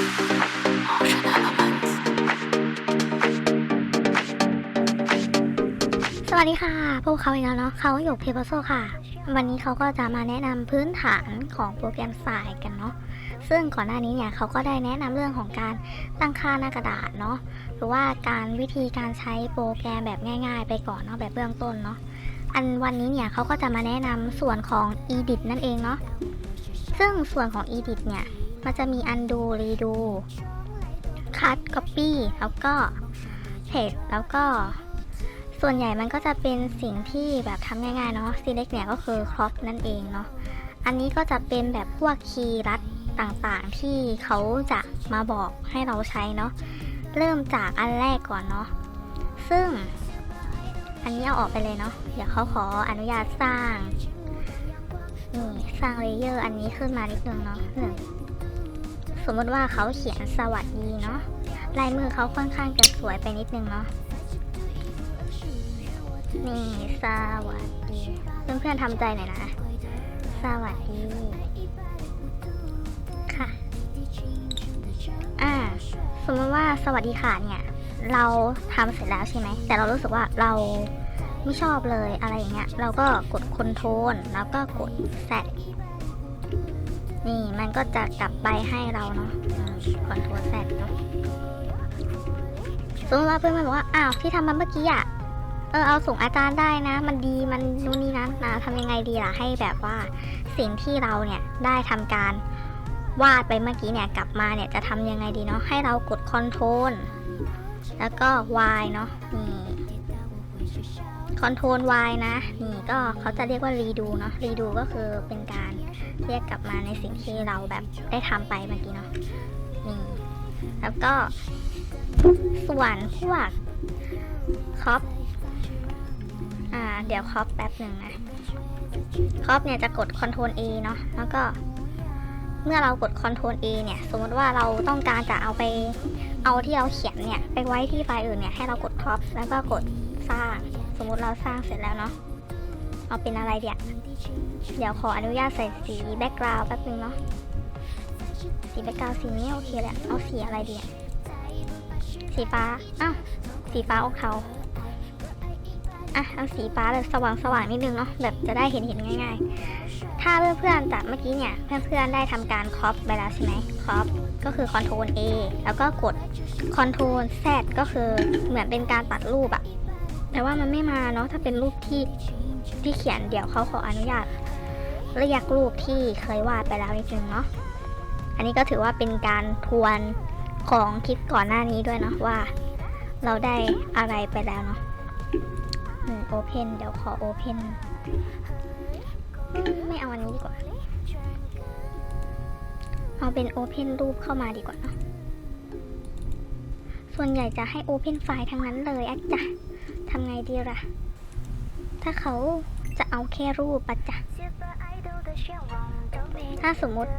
สวัสดีค่ะ พวกเขาอีกแล้วเนาะเขาหยกเพเปอร์โซค่ะ วันนี้เขาก็จะมาแนะนำพื้นฐานของโปรแกรมสายกันเนาะ ซึ่งก่อนหน้านี้เนี่ยเขาก็ได้แนะนำเรื่องของการตั้งค่าหน้ากระดาษเนาะ หรือว่าการวิธีการใช้โปรแกรมแบบง่าย ๆ ไปก่อนเนาะแบบเบื้องต้นเนาะ อันวันนี้เนี่ยเขาก็จะมาแนะนำส่วนของ edit นั่นเองเนาะ ซึ่งส่วนของ edit เนี่ย มันจะมี undo redo cut copy แล้วก็ paste แล้วก็ ส่วนใหญ่มันก็จะเป็นสิ่งที่แบบทำง่ายๆเนาะ select เนี่ยก็คือ crop นั่นเองเนาะ อันนี้ก็จะเป็นแบบพวกคีย์รัดต่างๆที่เขาจะมาบอกให้เราใช้เนาะ เริ่มจากอันแรกก่อนเนาะ ซึ่งอันนี้เอาออกไปเลยเนาะ เดี๋ยวเขาขออนุญาตสร้าง นี่ สร้างเลเยอร์อันนี้ขึ้นมานิดนึงเนาะหนึ่ง มมติว่าเขาเขียนสวัสดีเนาะลายมือเขาค่อนข้างจะสวยไปนิดนึงเนาะนี่สวัสดี เพื่อนๆทำใจหน่อยนะ สวัสดี ค่ะ อ่า สมมติว่าสวัสดีค่ะเนี่ย เราทำเสร็จแล้วใช่ไหม แต่เรารู้สึกว่าเราไม่ชอบเลยอะไรอย่างเงี้ย เราก็กดคอนโทรลแล้วก็กดแซด ก็จะกลับไปให้เราเนาะคอนโทรลแซดเนาะสมมติว่าเพื่อนๆบอกว่า อ้าว ที่ทำมาเมื่อกี้อะเออเอาส่งอาจารย์ได้นะ มันดีมันนู่นนี่นะนนะทำยังไงดีล่ะให้แบบว่าสิ่งที่เราเนี่ยได้ทำการวาดไปเมื่อกี้เนี่ยกลับมาเนี่ยจะทำยังไงดีเนาะให้เรากดคอนโทรลแล้วก็ Y เนาะนี่คอนโทรล Y นะ นี่ก็เขาจะเรียกว่า redo เนาะ redo ก็คือเป็นการ เรียกกลับมาในสิ่งที่เราแบบได้ทำไปเมื่อกี้เนาะนี่แล้วก็ส่วนพวกครอปอ่าเดี๋ยวครอปแป๊บหนึ่งนะครอปเนี่ยจะกด Ctrl A เนาะแล้วก็เมื่อเรากด Ctrl A เนี่ย สมมติว่าเราต้องการจะเอาไปเอาที่เราเขียนเนี่ย ไปไว้ที่ไฟล์อื่นเนี่ย ให้เรากด Crop แล้วก็กดสร้าง สมมติเราสร้างเสร็จแล้วเนาะ เอาเป็นอะไรเดี๋ยวเดี๋ยวขออนุญาตใส่สีแบ็กกราวด์แป๊บนึงเนาะ สีแบ็กกราวด์สีนี้โอเคแหละ เอาสีอะไรเดีอะสีฟ้า อ้าว สีฟ้าออกเทาอะ เอาสีฟ้าแบบสว่างสว่างนิดนึงเนาะ แบบจะได้เห็นเห็นง่าย ๆ ถ้าเพื่อนๆจากเมื่อกี้เนี่ย เพื่อนๆได้ทำการครอปไปแล้วใช่ไหมครอปก็คือ Ctrl A แล้วก็กด Ctrl Z ก็คือเหมือนเป็นการตัดรูปอะแต่ว่ามันไม่มาเนาะถ้าเป็นรูปที่ ที่เขียนเดี๋ยวเขาขออนุญาตเรียกรูปที่เคยวาดไปแล้วนิดนึงเนาะ อันนี้ก็ถือว่าเป็นการทวนของคลิปก่อนหน้านี้ด้วยเนาะว่า เราได้อะไรไปแล้วเนาะโอเพนเดี๋ยวขอโอเพนไม่เอาอันนี้ดีกว่า เอาเป็นโอเพนรูปเข้ามาดีกว่าเนอะส่วนใหญ่จะให้โอเพนไฟล์ทั้งนั้นเลยอะจ๊ะทำไงดีล่ะ ถ้าเขาจะเอาแค่รูปปะจ๊ะถ้าสมมติ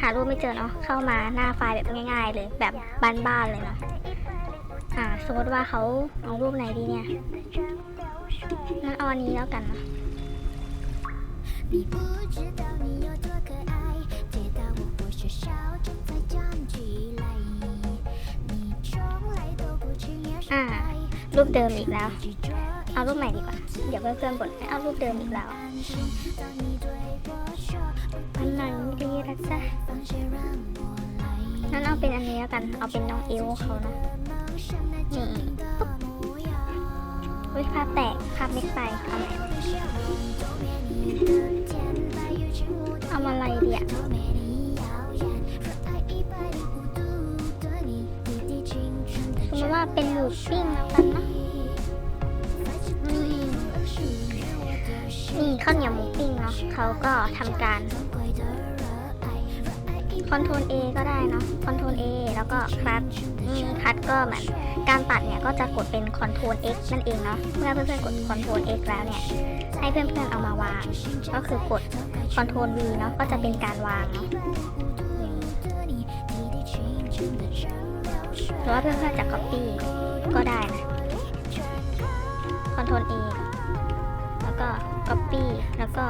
หารูปไม่เจอเนาะเข้ามาหน้าไฟล์แบบง่าย ๆ เลยแบบบ้านๆเลยเนาะอ่าสมมติว่าเขาเอารูปไหนดีเนี่ยงั้นเอาอันนี้แล้วกันนะอ่ารูปเดิมอีกแล้ว เอารูปใหม่ดีกว่า เดี๋ยวเพื่อนๆกดให้เอารูปเดิมอีกแล้วอันไหนดีละจ้ะนั่นเอาเป็นอันนี้แล้วกัน เอาเป็นน้องอิวเขานะนี่เฮ้ยภาพแตกภาพเล็กไปเอาใหม่ ข้าวเหนียวหมูปิ้งเนาะเขาก็ทำการคอนโทรล A ก็ได้เนาะคอนโทรล A แล้วก็คัดคัดก็เหมือนการตัดเนี่ยก็จะกดเป็นคอนโทรล X นั่นเองเนาะเมื่อเพื่อนๆกดคอนโทรล X แล้วเนี่ยให้เพื่อนๆเอามาวาง ก็คือกดคอนโทรล V เนาะก็จะเป็นการวางเนาะหรือว่าเพื่อนๆจะ copy ก็ได้นะคอนโทรล A ก็ copy แล้วก็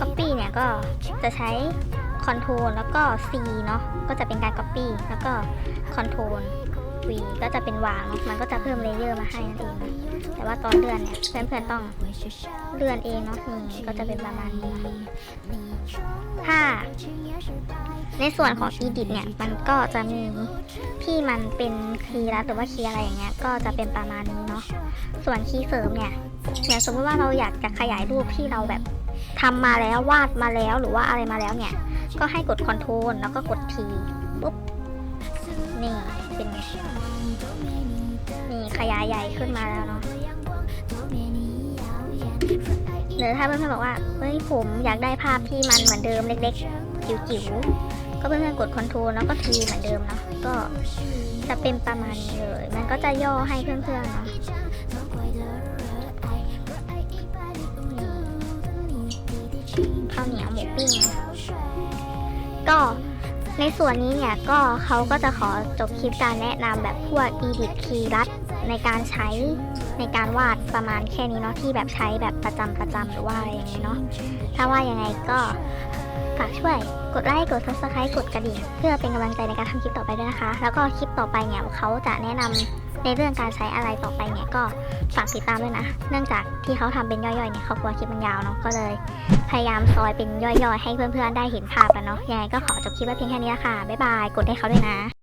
copy เนี่ยก็จะใช้ Control แล้วก็ C เนาะก็จะเป็นการ Copy แล้วก็ Control V ก็จะเป็นวางเนาะมันก็จะเพิ่มเลเยอร์มาให้นั่นเองนะแต่ว่าตอนเลื่อนเนี่ยเพื่อนๆต้องเลื่อนเองเนาะนี่ก็จะเป็นประมาณนี้ถ้าในส่วนของ Edit เนี่ย มันก็จะมีที่มันเป็นคีย์ลัดหรือว่าคีย์อะไรอย่างเงี้ย ก็จะเป็นประมาณนี้เนาะ ส่วนคีย์เสริมเนี่ยอย่างสมมติว่าเราอยากจะขยายรูปที่เราแบบทำมาแล้ววาดมาแล้วหรือว่าอะไรมาแล้วเนี่ย ก็ให้กด Ctrl แล้วก็กด T ปุ๊บ นี่ นี่ขยายใหญ่ขึ้นมาแล้วเนาะหรือถ้าเพื่อนๆบอกว่า เฮ้ยผมอยากได้ภาพที่มันเหมือนเดิมเล็กๆ จิ๋วๆ ก็เพื่อนๆกด Ctrl แล้วก็ T เหมือนเดิมเนาะ ก็จะเป็นประมาณนี้เลย มันก็จะย่อให้เพื่อนๆเนาะข้าวเหนียวหมูปิ้งก็ ในส่วนนี้เนี่ยก็เขาก็จะขอจบคลิปการแนะนำแบบพวก edit คีย์ลัดในการใช้ในการวาดประมาณแค่นี้เนาะที่แบบใช้แบบประจำประจำหรือว่าอะไรอย่างเงี้ยเนาะถ้าว่ายังไงก็ ฝากช่วยกดไลค์กด subscribe กดกระดิ่ง เพื่อเป็นกำลังใจในการทำคลิปต่อไปด้วยนะคะ แล้วก็คลิปต่อไปเนี่ยเขาจะแนะนำในเรื่องการใช้อะไรต่อไปเนี่ยก็ฝากติดตามด้วยนะ เนื่องจากที่เขาทำเป็นย่อยๆเนี่ยเขากลัวคลิปมันยาวเนาะก็เลย พยายามซอยเป็นย่อยๆ ให้เพื่อนๆได้เห็นภาพกันเนาะยังไงก็ขอจบคลิปไว้เพียงแค่นี้ละค่ะบ๊ายบายกดให้เขาด้วยนะ